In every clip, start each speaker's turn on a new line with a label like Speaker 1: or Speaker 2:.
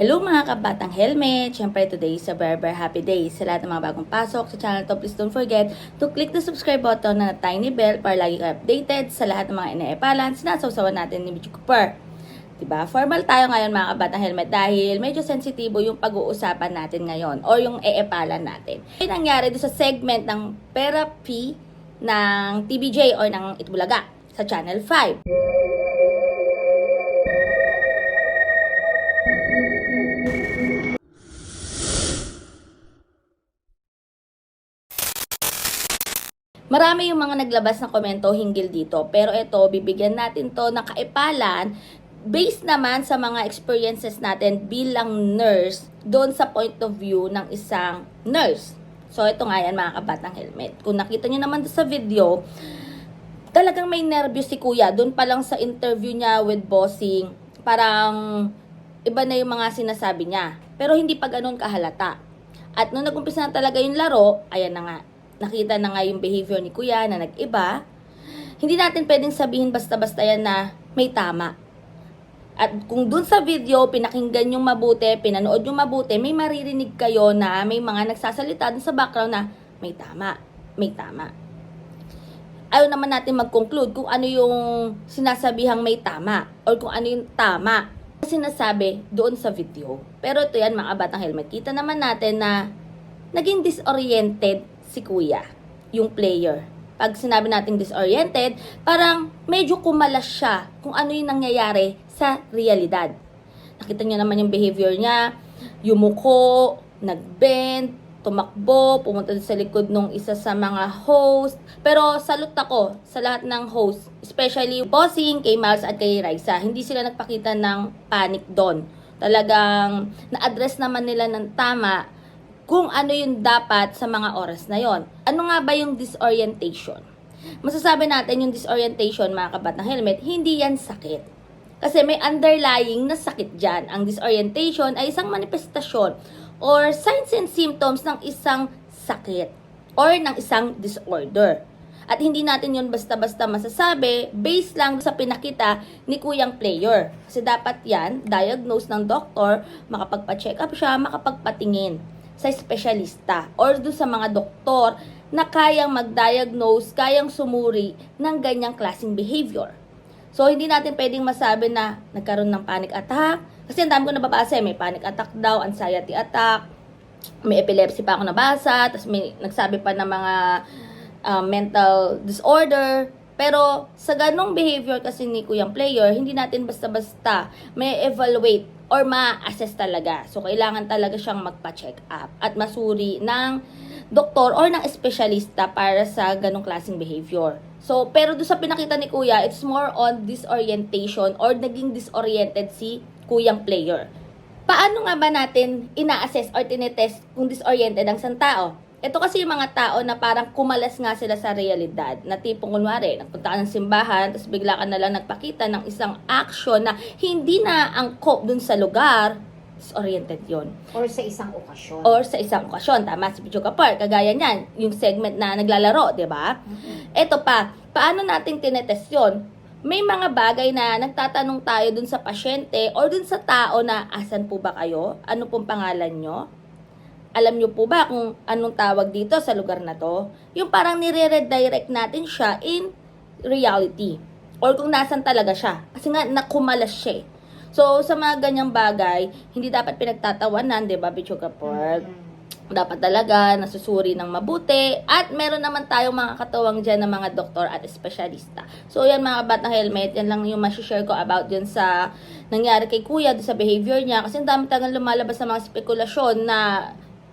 Speaker 1: Hello mga kabatang helmet! Siyempre today is a very very happy day. Sa lahat ng mga bagong pasok sa channel to, please don't forget to click the subscribe button na tiny bell para lagi kayo updated sa lahat ng mga inaepalan sinasawsawan natin ni Bichu Cooper. Diba? Formal tayo ngayon mga kabatang helmet dahil medyo sensitibo yung pag-uusapan natin ngayon or yung eepalan natin. Yung nangyari doon sa segment ng therapy ng TBJ or ng Itbulaga sa Channel 5. Marami yung mga naglabas ng komento hinggil dito. Pero ito, bibigyan natin to ng kaipalan based naman sa mga experiences natin bilang nurse doon sa point of view ng isang nurse. So, ito nga yan mga kabatang helmet. Kung nakita nyo naman sa video, talagang may nervous si kuya. Doon pa lang sa interview niya with bossing, parang iba na yung mga sinasabi niya. Pero hindi pa ganun kahalata. At nung nag-umpisa na talaga yung laro, ayan na nga, nakita na nga yung behavior ni kuya na nag-iba, hindi natin pwedeng sabihin basta-basta yan na may tama. At kung dun sa video, pinakinggan yung mabuti, pinanood yung mabuti, may maririnig kayo na may mga nagsasalita dun sa background na may tama, may tama. Ayaw naman natin mag-conclude kung ano yung sinasabihang may tama or kung ano yung tama na sinasabi doon sa video. Pero ito yan mga batang helmet. Kita naman natin na naging disoriented si kuya, yung player. Pag sinabi nating disoriented, parang medyo kumalas siya kung ano yung nangyayari sa realidad. Nakita niyo naman yung behavior niya, yumuko, nagbend, tumakbo, pumunta sa likod ng isa sa mga host. Pero salute ako sa lahat ng host, especially bossing kay Miles at kay Raisa. Hindi sila nagpakita ng panic doon. Talagang na-address naman nila ng tama kung ano yung dapat sa mga oras na yon. Ano nga ba yung disorientation? Masasabi natin yung disorientation, mga kabat ng helmet, hindi yan sakit. Kasi may underlying na sakit dyan. Ang disorientation ay isang manifestasyon or signs and symptoms ng isang sakit or ng isang disorder. At hindi natin yun basta-basta masasabi based lang sa pinakita ni kuyang player. Kasi dapat yan, diagnose ng doktor, makapagpa-check up siya, makapagpatingin sa espesyalista or do sa mga doktor na kayang mag-diagnose, kayang sumuri ng ganyang klaseng behavior. So, hindi natin pwedeng masabi na nagkaroon ng panic attack. Kasi ang dami ko nababasa, eh, may panic attack daw, anxiety attack, may epilepsy pa ako nabasa, tapos may nagsabi pa ng mga uh, mental disorder. Pero sa ganong behavior kasi ni kuyang player, hindi natin basta-basta may evaluate or ma-assess talaga. So, kailangan talaga siyang magpa-check up at masuri ng doktor or ng espesyalista para sa ganong klaseng behavior. So, pero doon sa pinakita ni kuya, it's more on disorientation or naging disoriented si kuyang player. Paano nga ba natin ina-assess or tinetest kung disoriented ang isang tao? Ito kasi yung mga tao na parang kumalas nga sila sa realidad. Na tipong kunwari, nagpunta ka ng simbahan, tapos bigla ka na lang nagpakita ng isang action na hindi na angkop dun sa lugar, disoriented yon
Speaker 2: Or sa isang okasyon.
Speaker 1: Or sa isang okasyon, tama si Pichuga Park, kagaya niyan, yung segment na naglalaro, di ba? Ito pa, paano natin tinetest yon? May mga bagay na nagtatanong tayo dun sa pasyente or dun sa tao na asan po ba kayo? Ano pong pangalan nyo? Alam nyo po ba kung anong tawag dito sa lugar na to? Yung parang nire-redirect natin siya in reality. Or kung nasan talaga siya. Kasi nga, nakumalas siya eh. So, sa mga ganyang bagay, hindi dapat pinagtatawanan, di ba, Bichuga Pork? Dapat talaga nasusuri ng mabuti. At meron naman tayong mga katuwang dyan ng mga doktor at espesyalista. So, yan mga kabat na helmet. Yan lang yung masishare ko about dyan sa nangyari kay kuya, sa behavior niya. Kasi ang dami talagang lumalabas sa mga spekulasyon na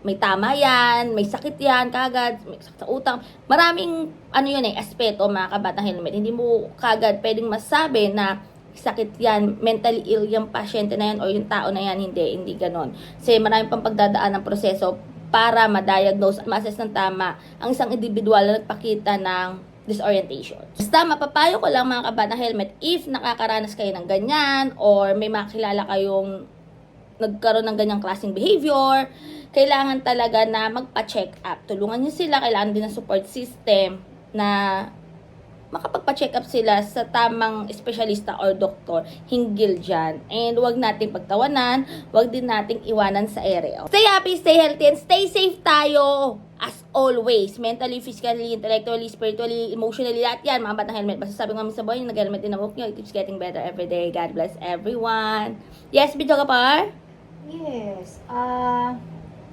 Speaker 1: may tama yan, may sakit yan, kagad, may sakit sa utang. Maraming, ano yun eh, aspeto mga kabatang helmet. Hindi mo kagad pwedeng masabi na sakit yan, mentally ill yung pasyente na yan o yung tao na yan, hindi, hindi ganon. Kasi maraming pang pagdadaan ng proseso para ma-diagnose ma-assess ng tama ang isang individual na nagpakita ng disorientation. Basta mapapayo ko lang mga kabatang helmet if nakakaranas kayo ng ganyan or may makilala kayong nagkaroon ng ganyang klaseng behavior, kailangan talaga na magpa-check up. Tulungan niyo sila, kailangan din ng support system na makapagpa-check up sila sa tamang espesyalista or doktor hinggil dyan. And wag natin pagtawanan, wag din nating iwanan sa ere. Stay happy, stay healthy, and stay safe tayo! As always, mentally, physically, intellectually, spiritually, emotionally, lahat yan, mga batang helmet. Basta sabi ko namin sa boy, nag-helmet din ako nyo, it keeps getting better every day. God bless everyone. Yes, Bidyo Kapar?
Speaker 2: Yes. Ah,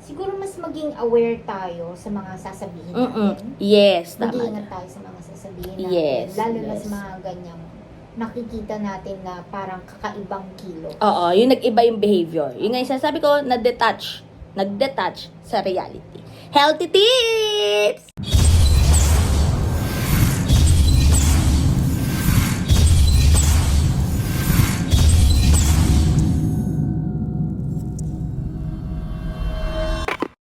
Speaker 2: siguro mas maging aware tayo sa mga sasabihin
Speaker 1: Mm-mm.
Speaker 2: natin.
Speaker 1: Yes, tama.
Speaker 2: Mag-iingat tayo sa mga sasabihin natin.
Speaker 1: Yes,
Speaker 2: Lalo na
Speaker 1: yes.
Speaker 2: sa mga ganyang nakikita natin na parang kakaibang kilo.
Speaker 1: Oo, yung nag-iba yung behavior. Yung nga yung sinasabi ko, na-detach. Nag-detach sa reality. Healthy tips!